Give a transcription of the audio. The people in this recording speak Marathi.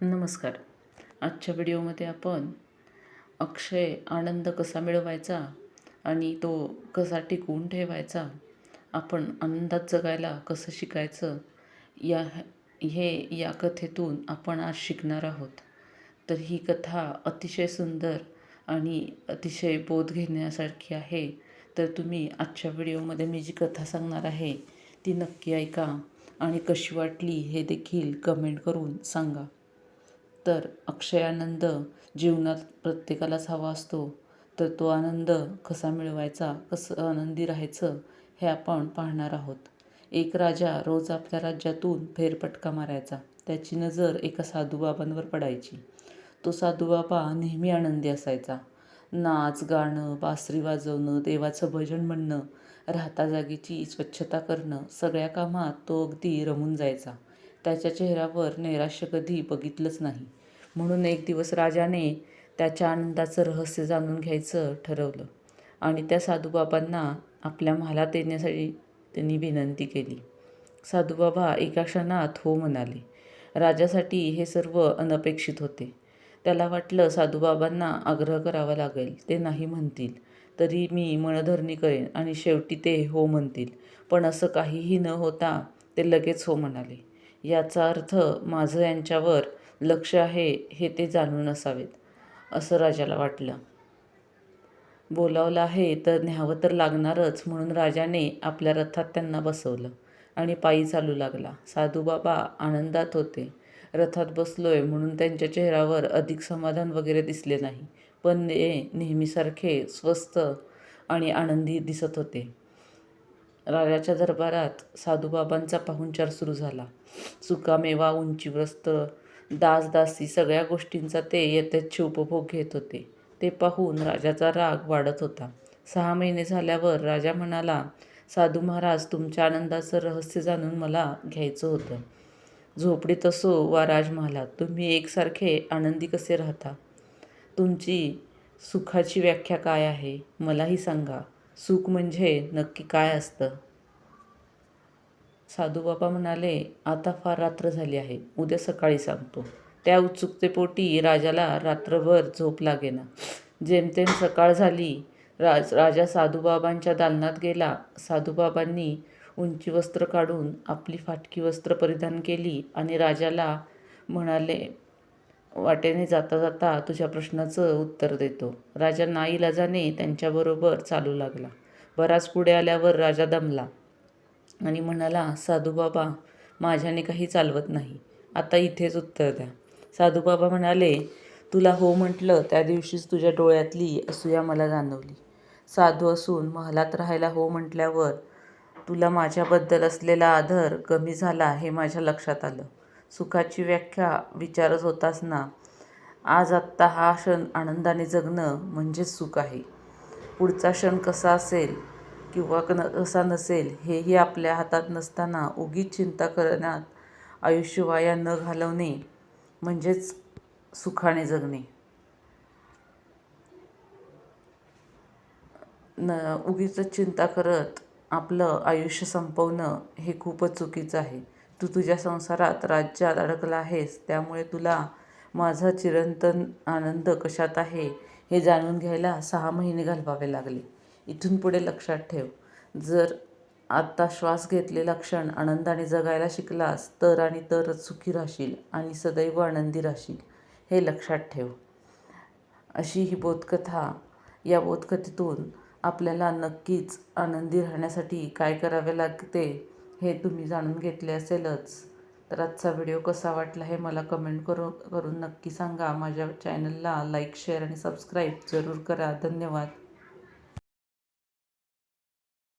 नमस्कार. आजच्या व्हिडिओमध्ये आपण अक्षय आनंद कसा मिळवायचा आणि तो कसा टिकवून ठेवायचा आपण आनंदात जगायला कसं शिकायचं या हे या कथेतून आपण आज शिकणार आहोत. तर ही कथा अतिशय सुंदर आणि अतिशय बोध घेण्यासारखी आहे. तर तुम्ही आजच्या व्हिडिओमध्ये मी जी कथा सांगणार आहे ती नक्की ऐका आणि कशी वाटली हे देखील कमेंट करून सांगा. तर अक्षय आनंद जीवनात प्रत्येकालाच हवा असतो तर तो आनंद कसा मिळवायचा कसं आनंदी राहायचं हे आपण पाहणार आहोत. एक राजा रोज आपल्या राज्यातून फेरपटका मारायचा. त्याची नजर एका साधूबाबांवर पडायची. तो साधूबाबा नेहमी आनंदी असायचा. नाच गाणं बासरी वाजवणं देवाचं भजन म्हणणं राहता जागेची स्वच्छता करणं सगळ्या कामात तो अगदी रमून जायचा. त्याच्या चेहऱ्यावर नैराश्य कधी बघितलंच नाही. म्हणून एक दिवस राजाने त्याच्या आनंदाचं रहस्य जाणून घ्यायचं ठरवलं आणि त्या साधूबाबांना आपल्या महालात येण्यासाठी त्यांनी विनंती केली. साधूबाबा एका क्षणात हो म्हणाले राजासाठी हे सर्व अनपेक्षित होते. त्याला वाटलं साधूबाबांना आग्रह करावा लागेल. ते नाही म्हणतील. तरी मी मनधरणी करेन आणि शेवटी ते हो म्हणतील. पण असं काहीही न होता ते लगेच हो म्हणाले. याचा अर्थ माझं यांच्यावर लक्ष आहे हे ते जाणून असावेत असं राजाला वाटलं. बोलावलं आहे तर न्यावं तर लागणारच म्हणून राजाने आपल्या रथात त्यांना बसवलं आणि पायी चालू लागला. साधूबाबा आनंदात होते. रथात बसलोय म्हणून त्यांच्या चेहऱ्यावर अधिक समाधान वगैरे दिसले नाही पण ते नेहमीसारखे स्वस्त आणि आनंदी दिसत होते. राजाच्या दरबारात साधूबाबांचा पाहुणचार सुरू झाला. सुकामेवा उंचीग्रस्त दासदासी सगळ्या गोष्टींचा ते यथेच्छ उपभोग घेत होते. ते पाहून राजाचा राग वाढत होता. सहा महिने झाल्यावर राजा म्हणाला साधू महाराज तुमच्या आनंदाचं रहस्य जाणून मला घ्यायचं होतं. झोपडीत असो वा राजमहालात तुम्ही एकसारखे आनंदी कसे राहता? तुमची सुखाची व्याख्या काय आहे? मलाही सांगा. सुख म्हणजे नक्की काय असतं? साधूबाबा म्हणाले आता फार रात्र झाली आहे उद्या सकाळी सांगतो. त्या उत्सुकतेपोटी राजाला रात्रभर झोप लागेना. जेमतेम सकाळ झाली राज राजा साधूबाबांच्या दालनात गेला. साधूबाबांनी उंची वस्त्र काढून आपली फाटकी वस्त्र परिधान केली आणि राजाला म्हणाले वाटेने जाता जाता तुझ्या प्रश्नाचं उत्तर देतो. राजा नाईलाजाने त्यांच्याबरोबर चालू लागला. बराच पुढे आल्यावर राजा दमला आणि म्हणाला साधूबाबा माझ्याने काही चालवत नाही. आता इथेच उत्तर द्या. साधूबाबा म्हणाले तुला हो म्हटलं त्या दिवशीच तुझ्या डोळ्यातली असूया मला जाणवली. साधू असून महालात राहायला हो म्हटल्यावर तुला माझ्याबद्दल असलेला आदर कमी झाला हे माझ्या लक्षात आलं. सुखाची व्याख्या विचारत होतास ना? आज आत्ता हा क्षण आनंदाने जगणं म्हणजेच सुख आहे. पुढचा क्षण कसा असेल किंवा कसा नसेल हेही आपल्या हातात नसताना उगीच चिंता करण्यात आयुष्य वाया न घालवणे म्हणजेच सुखाने जगणे. न उगीच चिंता करत आपलं आयुष्य संपवणं हे खूपच चुकीचं आहे. तू तुझ्या संसारात राज्यात अडकला आहेस त्यामुळे तुला माझा चिरंतन आनंद कशात आहे हे जाणून घ्यायला सहा महिने घालवावे लागले. इथून पुढे लक्षात ठेव जर आत्ता श्वास घेतलेला क्षण आनंदाने जगायला शिकलास तर आणि तरच सुखी राहशील आणि सदैव आनंदी राहशील हे लक्षात ठेव. अशी ही बोधकथा या बोधकथेतून आपल्याला नक्कीच आनंदी राहण्यासाठी काय करावे लागते? हे तुम्ही जाणून घेतले असेलच. तर आजचा व्हिडिओ कसा वाटला हे मला कमेंट करू करून नक्की सांगा. माझ्या चॅनलला लाईक शेअर आणि सबस्क्राईब जरूर करा. धन्यवाद.